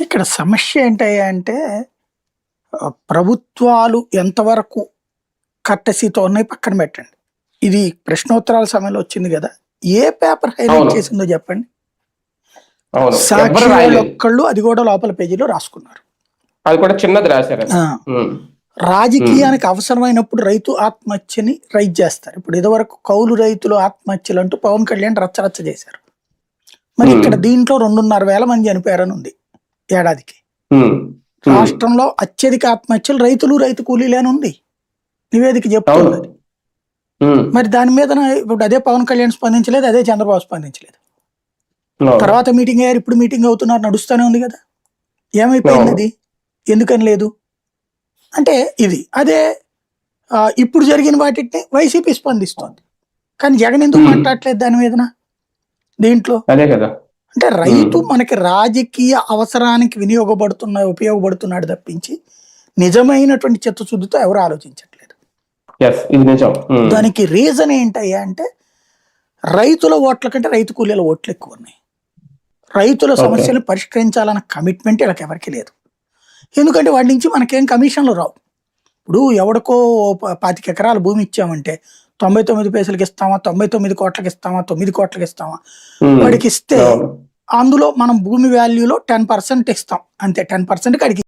ఇక్కడ సమస్య ఆ, ప్రభుత్వాలు ఎంతవరకు కట్టసితో ఉన్నాయి పక్కన పెట్టండి. ఇది ప్రశ్నోత్తరాల సమయంలో వచ్చింది కదా. ఏ పేపర్ హైలైట్. చేసిందో చెప్పండి. సాక్షి ఒక్కళ్ళు అది కూడా లోపల పేజీలో రాసుకున్నారు. అది కూడా చిన్నది రాశారు. రాజకీయానికి అవసరమైనప్పుడు రైతు ఆత్మహత్యని రైట్ చేస్తారు. ఇప్పుడు ఇదివరకు కౌలు రైతులు ఆత్మహత్యలు అంటూ పవన్ కళ్యాణ్ రచ్చరచ్చ చేశారు. మరి ఇక్కడ. దీంట్లో రెండున్నర వేల మంది చనిపోయారని ఉంది. ఏడాదికి. రాష్ట్రంలో అత్యధిక ఆత్మహత్యలు రైతులు రైతు కూలీలేని ఉంది. నివేదిక చెప్తుంది. మరి దాని మీద ఇప్పుడు అదే పవన్ కళ్యాణ్ స్పందించలేదు అదే చంద్రబాబు స్పందించలేదు. తర్వాత మీటింగ్ అయ్యారు ఇప్పుడు మీటింగ్ అవుతున్నారు నడుస్తూనే ఉంది కదా. ఏమైపోయింది. అది? ఎందుకని లేదు? అంటే ఇది అదే ఇప్పుడు జరిగిన వాటిని వైసీపీ స్పందిస్తోంది. కానీ జగన్ ఎందుకు. మాట్లాడలేదు దాని మీదన? దీంట్లో? అదే కదా. అంటే రైతు మనకి రాజకీయ అవసరానికి వినియోగపడుతున్న ఉపయోగపడుతున్నాడు తప్పించి నిజమైనటువంటి చిత్తశుద్ధితో ఎవరు ఆలోచించట్లేదు. దానికి రీజన్ ఏంటయ్యా అంటే రైతుల ఓట్ల కంటే రైతు కూలీల ఓట్లు ఎక్కువ ఉన్నాయి. రైతుల. సమస్యలు పరిష్కరించాలన్న కమిట్మెంట్ వీళ్ళకి ఎవరికి లేదు. ఎందుకంటే వాడి నుంచి మనకేం కమిషన్లు రావు. ఇప్పుడు ఎవడికో పాతిక ఎకరాల భూమి ఇచ్చామంటే తొంభై తొమ్మిది పైసలకి ఇస్తామా? తొంభై తొమ్మిది కోట్లకి ఇస్తామా? తొమ్మిది కోట్లకి ఇస్తామా? వాడికి ఇస్తే. అందులో మనం భూమి వాల్యూలో టెన్ పర్సెంట్ ఇస్తాం. అంతే టెన్ పర్సెంట్కి అడిగి